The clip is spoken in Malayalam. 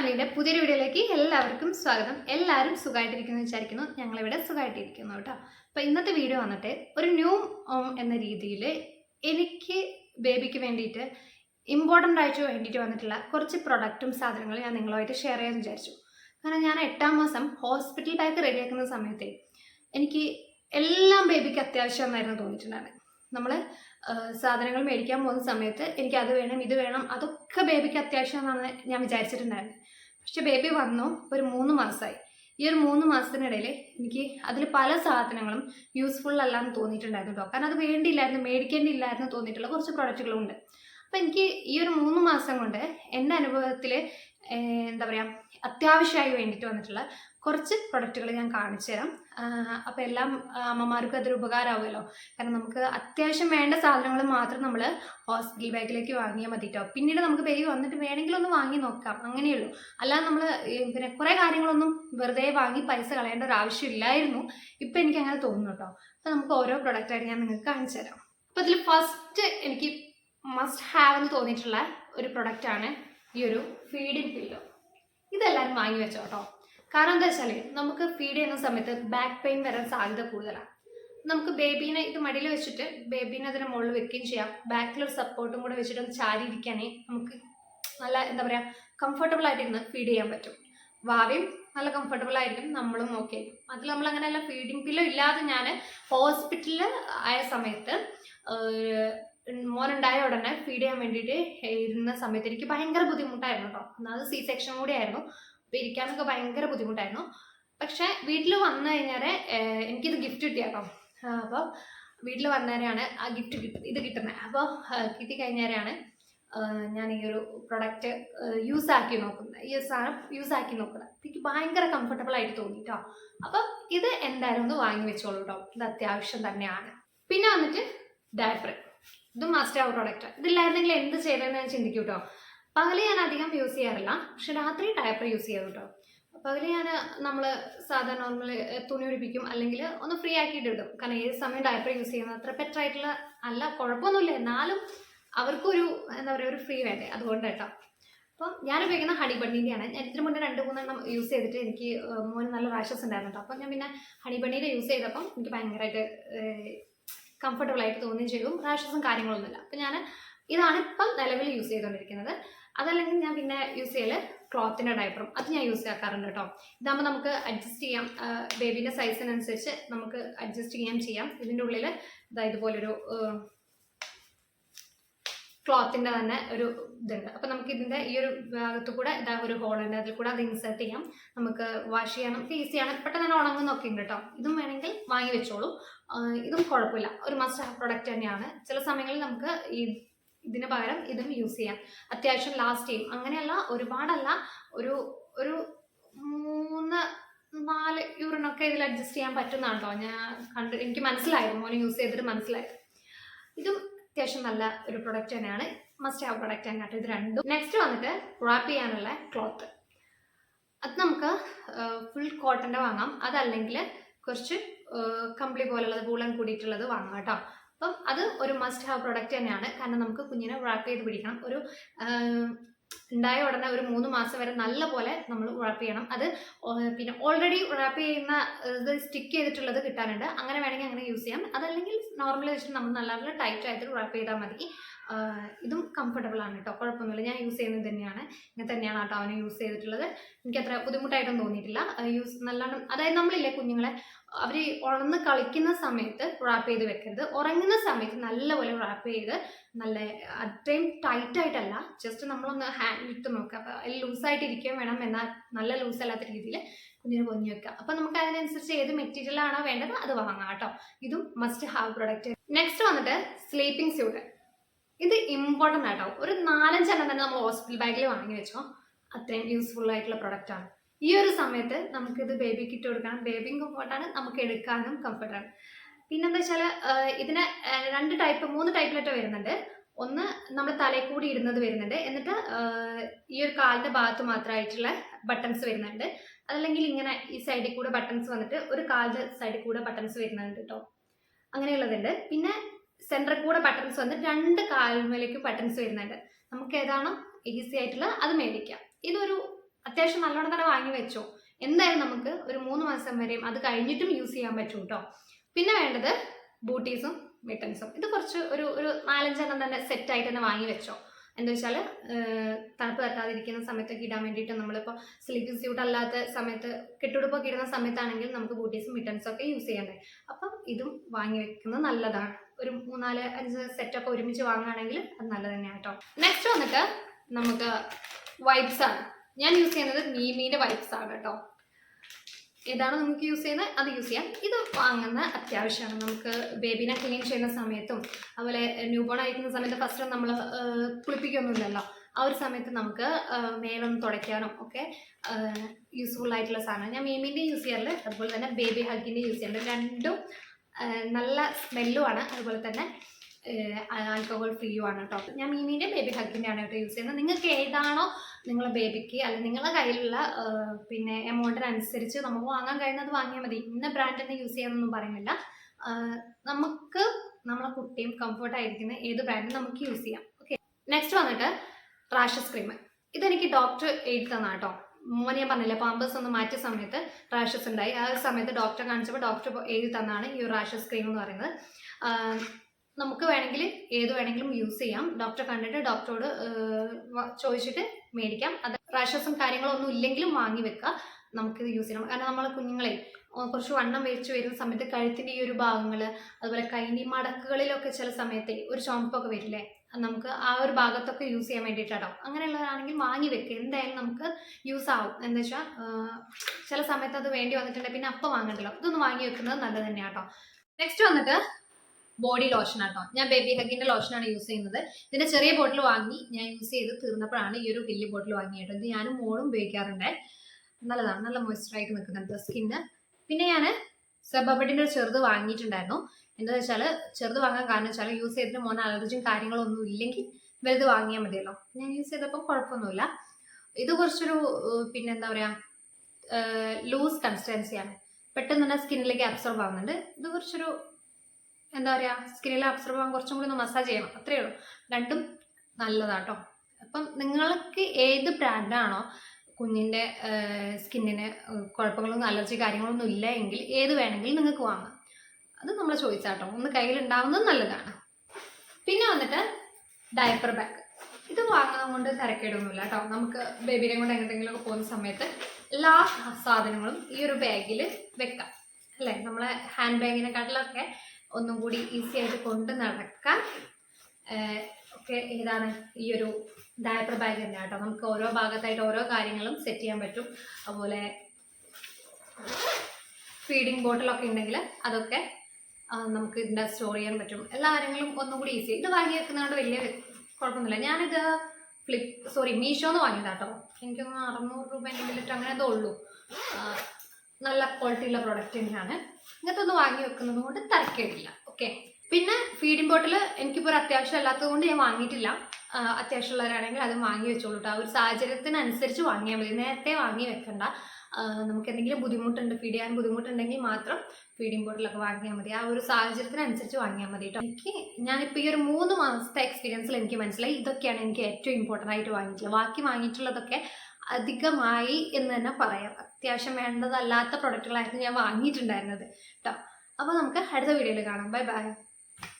ഫാമിലിയുടെ പുതിയൊരു വീഡിയോയിലേക്ക് എല്ലാവർക്കും സ്വാഗതം. എല്ലാവരും സുഖമായിട്ടിരിക്കുന്നു വിചാരിക്കുന്നു. ഞങ്ങളിവിടെ സുഖമായിട്ടിരിക്കുന്നു കേട്ടോ. അപ്പോൾ ഇന്നത്തെ വീഡിയോ വന്നിട്ട് ഒരു ന്യൂ ഓം എന്ന രീതിയിൽ എനിക്ക് ബേബിക്ക് വേണ്ടിയിട്ട് ഇമ്പോർട്ടന്റ് ആയിട്ട് വേണ്ടിയിട്ട് വന്നിട്ടുള്ള കുറച്ച് പ്രൊഡക്റ്റും സാധനങ്ങളും ഞാൻ നിങ്ങളുമായിട്ട് ഷെയർ ചെയ്യാൻ വിചാരിച്ചു. കാരണം ഞാൻ എട്ടാം മാസം ഹോസ്പിറ്റൽ ബാഗ് റെഡിയാക്കുന്ന സമയത്ത് എനിക്ക് എല്ലാം ബേബിക്ക് അത്യാവശ്യം എന്നായിരുന്നു തോന്നിയിട്ടുണ്ടായിരുന്നു. നമ്മൾ സാധനങ്ങൾ മേടിക്കാൻ പോകുന്ന സമയത്ത് എനിക്ക് അത് വേണം ഇത് വേണം അതൊക്കെ ബേബിക്ക് അത്യാവശ്യമാണെന്ന് ഞാൻ വിചാരിച്ചിട്ടുണ്ടായിരുന്നു. പക്ഷെ ബേബി വന്നു ഒരു മൂന്ന് മാസമായി. ഈ ഒരു മൂന്ന് മാസത്തിനിടയിൽ എനിക്ക് അതിൽ പല സാധനങ്ങളും യൂസ്ഫുൾ അല്ലാന്ന് തോന്നിയിട്ടുണ്ടായിരുന്നു കേട്ടോ. കാരണം അത് വേണ്ടിയില്ലായിരുന്നു മേടിക്കേണ്ടിയില്ലായിരുന്നു തോന്നിയിട്ടുള്ള കുറച്ച് പ്രോഡക്റ്റുകളുണ്ട് അപ്പം എനിക്ക് ഈ ഒരു മൂന്ന് മാസം കൊണ്ട് എന്റെ അനുഭവത്തിൽ എന്താ പറയുക അത്യാവശ്യമായി വേണ്ടിയിട്ട് വന്നിട്ടുള്ള കുറച്ച് പ്രൊഡക്റ്റുകൾ ഞാൻ കാണിച്ചു തരാം അപ്പോൾ എല്ലാം അമ്മമാർക്കും അതൊരു ഉപകാരമാവുമല്ലോ കാരണം നമുക്ക് അത്യാവശ്യം വേണ്ട സാധനങ്ങൾ മാത്രം നമ്മൾ ഹോസ്പിറ്റൽ ബാഗിലേക്ക് വാങ്ങിയാൽ മതി കേട്ടോ പിന്നീട് നമുക്ക് ബേബി വന്നിട്ട് വേണമെങ്കിൽ ഒന്ന് വാങ്ങി നോക്കാം. അങ്ങനെയുള്ളൂ. അല്ലാതെ നമ്മൾ പിന്നെ കുറേ കാര്യങ്ങളൊന്നും വെറുതെ വാങ്ങി പൈസ കളയേണ്ട ഒരു ആവശ്യമില്ലായിരുന്നു. ഇപ്പം എനിക്ക് അങ്ങനെ തോന്നുന്നു കേട്ടോ അപ്പോൾ നമുക്ക് ഓരോ പ്രൊഡക്റ്റായിട്ട് ഞാൻ നിങ്ങൾക്ക് കാണിച്ചു തരാം അപ്പോൾ ഇതിൽ ഫസ്റ്റ് എനിക്ക് മസ്റ്റ് ഹാവ് എന്ന് തോന്നിയിട്ടുള്ള ഒരു പ്രൊഡക്റ്റാണ് ഈ ഒരു ഫീഡിങ് പില്ലോ ഇതെല്ലാവരും വാങ്ങി വെച്ചോ കേട്ടോ കാരണം എന്താ വെച്ചാൽ നമുക്ക് ഫീഡ് ചെയ്യുന്ന സമയത്ത് ബാക്ക് പെയിൻ വരാൻ സാധ്യത കൂടുതലാണ്. നമുക്ക് ബേബീനെ ഇത് മടിയിൽ വെച്ചിട്ട് ബേബീനെ അതിന് മുകളിൽ വെക്കുകയും ചെയ്യാം. ബാക്കിലൊരു സപ്പോർട്ടും കൂടെ വെച്ചിട്ട് ഒന്ന് ചാരി ഇരിക്കാനേ നമുക്ക് നല്ല എന്താ പറയുക കംഫർട്ടബിൾ ആയിട്ട് ആയിട്ടിരുന്ന് ഫീഡ് ചെയ്യാൻ പറ്റും. ഭാവിയും നല്ല കംഫർട്ടബിൾ ആയിരിക്കും നമ്മളും ഓക്കെ അതിൽ നമ്മൾ അങ്ങനെയല്ല ഫീഡിങ് പില്ലോ ഇല്ലാതെ ഞാൻ ഹോസ്പിറ്റലിൽ ആയ സമയത്ത് മോനുണ്ടായ ഉടനെ ഫീഡ് ചെയ്യാൻ വേണ്ടിയിട്ട് ഇരുന്ന സമയത്ത് എനിക്ക് ഭയങ്കര ബുദ്ധിമുട്ടായിരുന്നു കേട്ടോ അത് സി സെക്ഷൻ കൂടി ആയിരുന്നു. അപ്പോൾ ഇരിക്കാനൊക്കെ ഭയങ്കര ബുദ്ധിമുട്ടായിരുന്നു. പക്ഷെ വീട്ടിൽ വന്നു കഴിഞ്ഞാൽ എനിക്കിത് ഗിഫ്റ്റ് കിട്ടിയ കേട്ടോ. അപ്പോൾ വീട്ടിൽ വന്നേരെയാണ് ആ ഗിഫ്റ്റ് ഇത് കിട്ടുന്നത് അപ്പോൾ കിട്ടിക്കഴിഞ്ഞേരെയാണ് ഞാൻ ഈ ഒരു പ്രൊഡക്റ്റ് യൂസ് ആക്കി നോക്കുന്നത് ഈ സാധനം യൂസ് ആക്കി നോക്കുന്നത് എനിക്ക് ഭയങ്കര കംഫർട്ടബിൾ ആയിട്ട് തോന്നി കേട്ടോ അപ്പം ഇത് എന്തായാലും ഒന്ന് വാങ്ങി വെച്ചോളൂ കേട്ടോ ഇത് അത്യാവശ്യം തന്നെയാണ്. പിന്നെ വന്നിട്ട് ഡയപ്പർ ഇത് മാസ്റ്റർ ആവ് പ്രൊഡക്റ്റ് ഇതില്ലായിരുന്നെങ്കിൽ എന്ത് ചെയ്തതെന്ന് ഞാൻ ചിന്തിക്കും പകൽ ഞാൻ അധികം യൂസ് ചെയ്യാറില്ല. പക്ഷെ രാത്രി ഡയപ്പർ യൂസ് ചെയ്യാം കേട്ടോ പകൽ ഞാൻ നമ്മൾ സാധാരണ നോർമൽ തുണി ഒഴിപ്പിക്കും അല്ലെങ്കിൽ ഒന്ന് ഫ്രീ ആക്കിയിട്ട് ഇടും. കാരണം ഏത് സമയം ഡയപ്പർ യൂസ് ചെയ്യുന്നത് അത്ര ബെറ്റർ ആയിട്ടുള്ള അല്ല കുഴപ്പമൊന്നുമില്ല. എന്നാലും അവർക്കൊരു എന്താ പറയുക ഒരു ഫ്രീ വേണ്ടേ. അതുകൊണ്ട് കേട്ടോ. അപ്പം ഞാൻ ഉപയോഗിക്കുന്ന ഹണി ബണ്ണീന്റെയാണ് ഞാൻ ഇതിന് മുന്നേ രണ്ട് മൂന്നെണ്ണം യൂസ് ചെയ്തിട്ട് എനിക്ക് മോന് നല്ല റാഷസ് ഉണ്ടായിരുന്നു കേട്ടോ. അപ്പം ഞാൻ പിന്നെ ഹണി ബണ്ണീന്റെ യൂസ് ചെയ്തപ്പം എനിക്ക് ഭയങ്കരമായിട്ട് കംഫർട്ടബിൾ ആയിട്ട് തോന്നുകയും ചെയ്യും റാഷസും കാര്യങ്ങളൊന്നുമില്ല. അപ്പം ഞാൻ ഇതാണ് ഇപ്പം നിലവിൽ യൂസ് ചെയ്തുകൊണ്ടിരിക്കുന്നത് അതല്ലെങ്കിൽ ഞാൻ പിന്നെ യൂസ് ചെയ്യൽ ക്ലോത്തിന്റെ ഡയപ്പറും അത് ഞാൻ യൂസ് ആക്കാറുണ്ട് കേട്ടോ ഇതാകുമ്പോൾ നമുക്ക് അഡ്ജസ്റ്റ് ചെയ്യാം. ബേബീന്റെ സൈസിനനുസരിച്ച് നമുക്ക് അഡ്ജസ്റ്റ് ചെയ്യാൻ ചെയ്യാം. ഇതിന്റെ ഉള്ളിൽ ഇതാ ഇതുപോലൊരു ക്ലോത്തിന്റെ തന്നെ ഒരു ഇതുണ്ട്. അപ്പോൾ നമുക്ക് ഇതിന്റെ ഈ ഒരു ഭാഗത്ത് കൂടെ ഇതാ ഒരു ഹോളുണ്ട് അതിൽ കൂടെ അത് ഇൻസേർട്ട് ചെയ്യാം. നമുക്ക് വാഷ് ചെയ്യാനും ഈസിയാണ് പെട്ടെന്ന് തന്നെ ഉണങ്ങുന്നൊക്കെ ഉണ്ട് കേട്ടോ ഇതും വേണമെങ്കിൽ വാങ്ങി വെച്ചോളൂ. ഇതും കുഴപ്പമില്ല. ഒരു മസ്റ്റ് പ്രൊഡക്റ്റ് തന്നെയാണ്. ചില സമയങ്ങളിൽ നമുക്ക് ഈ ഇതിന് പകരം ഇതും യൂസ് ചെയ്യാം. അത്യാവശ്യം ലാസ്റ്റ് ചെയ്യും അങ്ങനെയല്ല ഒരുപാടല്ല ഒരു ഒരു മൂന്ന് നാല് യൂറിനൊക്കെ ഇതിൽ അഡ്ജസ്റ്റ് ചെയ്യാൻ പറ്റുന്നതാണ് കേട്ടോ ഞാൻ കണ്ട് എനിക്ക് മനസ്സിലായി മോനെ യൂസ് ചെയ്തിട്ട് മനസ്സിലായി ഇതും അത്യാവശ്യം നല്ല ഒരു പ്രൊഡക്റ്റ് തന്നെയാണ്. മസ്റ്റ് ഹാവ് പ്രൊഡക്റ്റ് തന്നെയാണ് ഇത് രണ്ടും. നെക്സ്റ്റ് വന്നിട്ട് റാപ്പ് ചെയ്യാനുള്ള ക്ലോത്ത് അത് നമുക്ക് ഫുൾ കോട്ടന്റെ വാങ്ങാം. അതല്ലെങ്കിൽ കുറച്ച് കമ്പിളി പോലുള്ളത് പൂളൻ കൂടിയിട്ടുള്ളത് വാങ്ങാം കേട്ടോ. അപ്പം അത് ഒരു മസ്റ്റ് ഹാവ് പ്രൊഡക്റ്റ് തന്നെയാണ്. കാരണം നമുക്ക് കുഞ്ഞിനെ റാപ്പ് ചെയ്ത് പിടിക്കണം. ഒരു ഉണ്ടായ ഉടനെ ഒരു മൂന്ന് മാസം വരെ നല്ല പോലെ നമ്മൾ റാപ്പ് ചെയ്യണം. അത് പിന്നെ ഓൾറെഡി റാപ്പ് ചെയ്യുന്ന ഇത് സ്റ്റിക്ക് ചെയ്തിട്ടുള്ളത് കിട്ടാനുണ്ട്. അങ്ങനെ വേണമെങ്കിൽ അങ്ങനെ യൂസ് ചെയ്യാം. അതല്ലെങ്കിൽ നോർമലി വെച്ചിട്ട് നമ്മൾ നല്ല ടൈറ്റ് ആയിട്ട് റാപ്പ് ചെയ്താൽ മതി. ഇതും കംഫർട്ടബിൾ ആണ് കേട്ടോ കുഴപ്പമൊന്നുമില്ല. ഞാൻ യൂസ് ചെയ്യുന്നത് തന്നെയാണ്. ഇങ്ങനെ തന്നെയാണ് കേട്ടോ അവനെ യൂസ് ചെയ്തിട്ടുള്ളത്. എനിക്ക് അത്ര ബുദ്ധിമുട്ടായിട്ടൊന്നും തോന്നിയിട്ടില്ല. യൂസ് നല്ലോണം അതായത് നമ്മളില്ലേ കുഞ്ഞുങ്ങളെ അവർ ഉണർന്ന് കളിക്കുന്ന സമയത്ത് റാപ്പ് ചെയ്ത് വെക്കരുത്. ഉറങ്ങുന്ന സമയത്ത് നല്ലപോലെ റാപ്പ് ചെയ്ത് നല്ല അത്രയും ടൈറ്റ് ആയിട്ടല്ല ജസ്റ്റ് നമ്മളൊന്ന് ഹാൻഡ് ഇട്ട് നോക്കുക അപ്പോൾ അതിൽ ലൂസായിട്ട് ഇരിക്കുകയും വേണം എന്നാൽ നല്ല ലൂസ് അല്ലാത്ത രീതിയിൽ കുഞ്ഞിനെ പൊഞ്ഞു വെക്കുക. അപ്പോൾ നമുക്ക് അതിനനുസരിച്ച് ഏത് മെറ്റീരിയൽ ആണോ വേണ്ടത് അത് വാങ്ങാം കേട്ടോ. ഇതും മസ്റ്റ് ഹാവ് പ്രൊഡക്റ്റ് നെക്സ്റ്റ് വന്നിട്ട് സ്ലീപ്പിംഗ് സ്യൂട്ട് ഇത് ഇമ്പോർട്ടന്റ് ആട്ടോ. ഒരു നാലഞ്ചെണ്ണം തന്നെ നമ്മൾ ഹോസ്പിറ്റൽ ബാഗിൽ വാങ്ങി വെച്ചോ. അത്രയും യൂസ്ഫുൾ ആയിട്ടുള്ള പ്രൊഡക്റ്റാണ് ഈ ഒരു സമയത്ത് നമുക്കിത് ബേബിക്ക് ഇട്ട് കൊടുക്കണം. ബേബിയും കംഫർട്ടാണ് നമുക്ക് എടുക്കാനും കംഫർട്ടാണ് പിന്നെന്താ വെച്ചാൽ ഇതിന് രണ്ട് ടൈപ്പ് മൂന്ന് ടൈപ്പിലായിട്ട് വരുന്നുണ്ട്. ഒന്ന് നമ്മൾ തലയിൽ കൂടി ഇടുന്നത് വരുന്നുണ്ട്. എന്നിട്ട് ഈ ഒരു കാലിന്റെ ഭാഗത്ത് മാത്രമായിട്ടുള്ള ബട്ടൺസ് വരുന്നുണ്ട്. അതല്ലെങ്കിൽ ഇങ്ങനെ ഈ സൈഡിൽ കൂടെ ബട്ടൺസ് വന്നിട്ട് ഒരു കാലിന്റെ സൈഡിൽ കൂടെ ബട്ടൺസ് വരുന്നുണ്ട് കേട്ടോ അങ്ങനെയുള്ളതുണ്ട്. പിന്നെ സെന്ററിൽ കൂടെ ബട്ടൺസ് വന്ന് രണ്ട് കാൽമേലേക്കും ബട്ടൺസ് വരുന്നുണ്ട്. നമുക്ക് ഏതാണോ ഈസി ആയിട്ടുള്ള അത് മേടിക്കാം. ഇതൊരു അത്യാവശ്യം നല്ലോണം തന്നെ വാങ്ങി വെച്ചോ. എന്തായാലും നമുക്ക് ഒരു മൂന്ന് മാസം വരെയും അത് കഴിഞ്ഞിട്ടും യൂസ് ചെയ്യാൻ പറ്റും കേട്ടോ പിന്നെ വേണ്ടത് ബൂട്ടീസും മിട്ടൻസും ഇത് കുറച്ച് ഒരു ഒരു നാലഞ്ചെണ്ണം തന്നെ സെറ്റായിട്ട് തന്നെ വാങ്ങി വെച്ചോ. എന്താ വെച്ചാൽ തണുപ്പ് തട്ടാതിരിക്കുന്ന സമയത്തൊക്കെ ഇടാൻ വേണ്ടിയിട്ട് നമ്മളിപ്പോൾ സ്ലീപ്പിംഗ് സ്യൂട്ട് അല്ലാത്ത സമയത്ത് കെട്ടുടുപ്പൊക്കെ ഇടുന്ന സമയത്താണെങ്കിൽ നമുക്ക് ബൂട്ടീസും മിട്ടൻസും ഒക്കെ യൂസ് ചെയ്യണ്ടേ അപ്പം ഇതും വാങ്ങി വെക്കുന്നത് നല്ലതാണ്. ഒരു മൂന്നാൽ അഞ്ച് സെറ്റൊക്കെ ഒരുമിച്ച് വാങ്ങുകയാണെങ്കിൽ അത് നല്ലത് തന്നെയാണ് കേട്ടോ നെക്സ്റ്റ് വന്നിട്ട് നമുക്ക് വൈബ്സ് ആണ്. ഞാൻ യൂസ് ചെയ്യുന്നത് മീമീന്റെ വൈപ്സ് ആണ് കേട്ടോ ഏതാണ് നമുക്ക് യൂസ് ചെയ്യുന്നത്. അത് യൂസ് ചെയ്യാം. ഇത് വാങ്ങുന്ന അത്യാവശ്യമാണ്. നമുക്ക് ബേബിനെ ക്ലീൻ ചെയ്യുന്ന സമയത്തും അതുപോലെ ന്യൂ ബോൺ ആയിരിക്കുന്ന സമയത്ത് ഫസ്റ്റ് നമ്മൾ കുളിപ്പിക്കൊന്നുമില്ലല്ലോ. ആ ഒരു സമയത്ത് നമുക്ക് മേലൊന്ന് തുടയ്ക്കാനും ഒക്കെ യൂസ്ഫുൾ ആയിട്ടുള്ള സാധനമാണ്. ഞാൻ മീമിന്റെ യൂസ് ചെയ്യാറില്ല. അതുപോലെ തന്നെ ബേബി ഹഗിന്റെ യൂസ് ചെയ്യാറുണ്ട്. രണ്ടും നല്ല സ്മെല്ലുമാണ് അതുപോലെ തന്നെ ആൽക്കഹോൾ ഫ്രീയും ആണ് കേട്ടോ. ഞാൻ മീമിന്റെ ബേബി ഹഗിന്റെ ആണ് കേട്ടോ യൂസ് ചെയ്യുന്നത്. നിങ്ങൾക്ക് ഏതാണോ നിങ്ങളെ ബേബിക്ക് അല്ലെങ്കിൽ നിങ്ങളുടെ കയ്യിലുള്ള പിന്നെ എമൗണ്ടിനനുസരിച്ച് നമുക്ക് വാങ്ങാൻ കഴിയുന്നത് വാങ്ങിയാൽ മതി. ഇന്ന ബ്രാൻഡ് തന്നെ യൂസ് ചെയ്യാമെന്നൊന്നും പറയുന്നില്ല. നമുക്ക് നമ്മളെ കുട്ടിയും കംഫർട്ടായിരിക്കുന്ന ഏത് ബ്രാൻഡും നമുക്ക് യൂസ് ചെയ്യാം. ഓക്കെ നെക്സ്റ്റ് വന്നിട്ട് റാഷസ് ക്രീം ഇതെനിക്ക് ഡോക്ടർ എഴുതി തന്നാണ് കേട്ടോ. മോനെ ഞാൻ പറഞ്ഞില്ല പാമ്പേഴ്സ് ഒന്ന് മാറ്റിയ സമയത്ത് റാഷസ് ഉണ്ടായി. ആ സമയത്ത് ഡോക്ടറെ കാണിച്ചപ്പോൾ ഡോക്ടർ എഴുതി തന്നാണ് ഈ റാഷസ് ക്രീം എന്ന് പറയുന്നത്. നമുക്ക് വേണമെങ്കിൽ ഏത് വേണമെങ്കിലും യൂസ് ചെയ്യാം. ഡോക്ടറെ കണ്ടിട്ട് ഡോക്ടറോട് ചോദിച്ചിട്ട് മേടിക്കാം. അത് റാഷസും കാര്യങ്ങളൊന്നും ഇല്ലെങ്കിലും വാങ്ങി വെക്കുക നമുക്കിത് യൂസ് ചെയ്യണം കാരണം നമ്മളെ കുഞ്ഞുങ്ങളെ കുറച്ച് വണ്ണം വെച്ച് വരുന്ന സമയത്ത് കഴുത്തിന്റെ ഈ ഒരു ഭാഗങ്ങൾ അതുപോലെ കൈനി മടക്കുകളിലൊക്കെ ചില സമയത്തെ ഒരു ചുമപ്പൊക്കെ വരില്ലേ നമുക്ക് ആ ഒരു ഭാഗത്തൊക്കെ യൂസ് ചെയ്യാൻ വേണ്ടിയിട്ടാണോ അങ്ങനെയുള്ളതാണെങ്കിൽ വാങ്ങി വെക്കുക എന്തായാലും നമുക്ക് യൂസ് ആവും. എന്താ വെച്ചാൽ ചില സമയത്ത് അത് വേണ്ടി വന്നിട്ടുണ്ടെങ്കിൽ പിന്നെ അപ്പം വാങ്ങണ്ടല്ലോ. ഇതൊന്ന് വാങ്ങി വെക്കുന്നത് നല്ലത് തന്നെയാണ് കേട്ടോ നെക്സ്റ്റ് വന്നിട്ട് ബോഡി ലോഷൻ ആട്ടോ. ഞാൻ ബേബി ഹഗിന്റെ ലോഷനാണ് യൂസ് ചെയ്യുന്നത്. ഇതിന്റെ ചെറിയ ബോട്ടിൽ വാങ്ങി ഞാൻ യൂസ് ചെയ്ത് തീർന്നപ്പോഴാണ് ഈ ഒരു വലിയ ബോട്ടിൽ വാങ്ങിയത്. ഇത് ഞാനും മോളും ഉപയോഗിക്കാറുണ്ട്. നല്ലതാണ്. നല്ല മോയ്സ്ചറായിട്ട് നിൽക്കുന്നുണ്ട് സ്കിന്ന് പിന്നെ ഞാൻ സബബഡിന്റെ ഒരു ചെറുത് വാങ്ങിയിട്ടുണ്ടായിരുന്നു. എന്താ വെച്ചാൽ ചെറുത് വാങ്ങാൻ കാരണം വെച്ചാൽ യൂസ് ചെയ്തിട്ട് മോൻ അലർജിയും കാര്യങ്ങളൊന്നും ഇല്ലെങ്കിൽ വലുത് വാങ്ങിയാൽ മതിയല്ലോ. ഞാൻ യൂസ് ചെയ്തപ്പോൾ കുഴപ്പമൊന്നുമില്ല. ഇത് കുറച്ചൊരു ഏഹ്, പിന്നെ എന്താ പറയുക ലൂസ് കൺസിസ്റ്റൻസിയാണ് പെട്ടെന്ന് തന്നെ സ്കിന്നിലേക്ക് അബ്സോർബ് ആവുന്നുണ്ട്. ഇത് കുറച്ചൊരു എന്താ പറയുക സ്കിന്നിൽ അബ്സർവ് ആകാൻ കുറച്ചും കൂടി ഒന്ന് മസാജ് ചെയ്യണം. അത്രേ ഉള്ളൂ. രണ്ടും നല്ലതാട്ടോ. അപ്പം നിങ്ങൾക്ക് ഏത് ബ്രാൻഡാണോ കുഞ്ഞിന്റെ സ്കിന്നിന് കുഴപ്പങ്ങളൊന്നും അലർജി കാര്യങ്ങളൊന്നും ഇല്ല എങ്കിൽ ഏത് വേണമെങ്കിലും നിങ്ങൾക്ക് വാങ്ങാം. അത് നമ്മൾ ചോദിച്ചാട്ടോ. ഒന്ന് കയ്യിലുണ്ടാവുന്നത് നല്ലതാണ്. പിന്നെ വന്നിട്ട് ഡയപ്പർ ബാഗ് ഇത് വാങ്ങുന്നത് കൊണ്ട് തിരക്കേടൊന്നുമില്ല കേട്ടോ. നമുക്ക് ബേബിനെ കൊണ്ട് എങ്ങോട്ടെങ്കിലുമൊക്കെ പോകുന്ന സമയത്ത് എല്ലാ സാധനങ്ങളും ഈ ഒരു ബാഗിൽ വെക്കാം. അല്ലേ? നമ്മളെ ഹാൻഡ് ബാഗിനെക്കാട്ടിലൊക്കെ ഒന്നും കൂടി ഈസി ആയിട്ട് കൊണ്ട് നടക്കാൻ ഒക്കെ ഏതാണ് ഈ ഒരു ഡയപ്പർ ബാഗ് തന്നെ കേട്ടോ. നമുക്ക് ഓരോ ഭാഗത്തായിട്ട് ഓരോ കാര്യങ്ങളും സെറ്റ് ചെയ്യാൻ പറ്റും. അതുപോലെ ഫീഡിങ് ബോട്ടിലൊക്കെ ഉണ്ടെങ്കിൽ അതൊക്കെ നമുക്ക് ഇതിന്റെ സ്റ്റോർ ചെയ്യാൻ പറ്റും. എല്ലാ കാര്യങ്ങളും ഒന്നും കൂടി ഈസി ഇത് വാങ്ങി വെക്കുന്നതുകൊണ്ട് വലിയ കുഴപ്പമൊന്നുമില്ല. ഞാനിത് ഫ്ലിപ്പ് സോറി മീഷോന്ന് വാങ്ങിയതാട്ടോ. എനിക്കൊന്ന് അറുന്നൂറ് രൂപ എന്തെങ്കിലും അങ്ങനെ എന്തോ ഉള്ളൂ. നല്ല ക്വാളിറ്റി ഉള്ള പ്രോഡക്റ്റ് തന്നെയാണ്. ഇങ്ങനത്തെ ഒന്ന് വാങ്ങി വെക്കുന്നത് കൊണ്ട് തിരക്കേടില്ല. ഓക്കെ പിന്നെ ഫീഡിംഗ് ബോട്ടിൽ എനിക്കിപ്പോൾ ഒരു അത്യാവശ്യം അല്ലാത്തത് കൊണ്ട് ഞാൻ വാങ്ങിയിട്ടില്ല. അത്യാവശ്യമുള്ളവരാണെങ്കിൽ അത് വാങ്ങി വെച്ചോളൂ കേട്ടോ ആ ഒരു സാഹചര്യത്തിനനുസരിച്ച് വാങ്ങിയാൽ മതി. നേരത്തെ വാങ്ങി വെക്കണ്ട. നമുക്ക് എന്തെങ്കിലും ബുദ്ധിമുട്ടുണ്ട് ഫീഡ് ചെയ്യാൻ ബുദ്ധിമുട്ടുണ്ടെങ്കിൽ മാത്രം ഫീഡിംഗ് ബോട്ടിലൊക്കെ വാങ്ങിയാൽ മതി. ആ ഒരു സാഹചര്യത്തിനനുസരിച്ച് വാങ്ങിയാൽ മതി കേട്ടോ എനിക്ക് ഞാനിപ്പോൾ ഈ ഒരു മൂന്ന് മാസത്തെ എക്സ്പീരിയൻസിൽ എനിക്ക് മനസ്സിലായി. ഇതൊക്കെയാണ് എനിക്ക് ഏറ്റവും ഇമ്പോർട്ടന്റ് ആയിട്ട് വാങ്ങിയിട്ടുള്ളത്. ബാക്കി വാങ്ങിയിട്ടുള്ളതൊക്കെ അധികമായി എന്ന് തന്നെ പറയാം. അത്യാവശ്യം വേണ്ടതല്ലാത്ത പ്രൊഡക്റ്റുകളായിരുന്നു ഞാൻ വാങ്ങിയിട്ടുണ്ടായിരുന്നത് കേട്ടോ അപ്പോൾ നമുക്ക് അടുത്ത വീഡിയോയിൽ കാണാം. Bye bye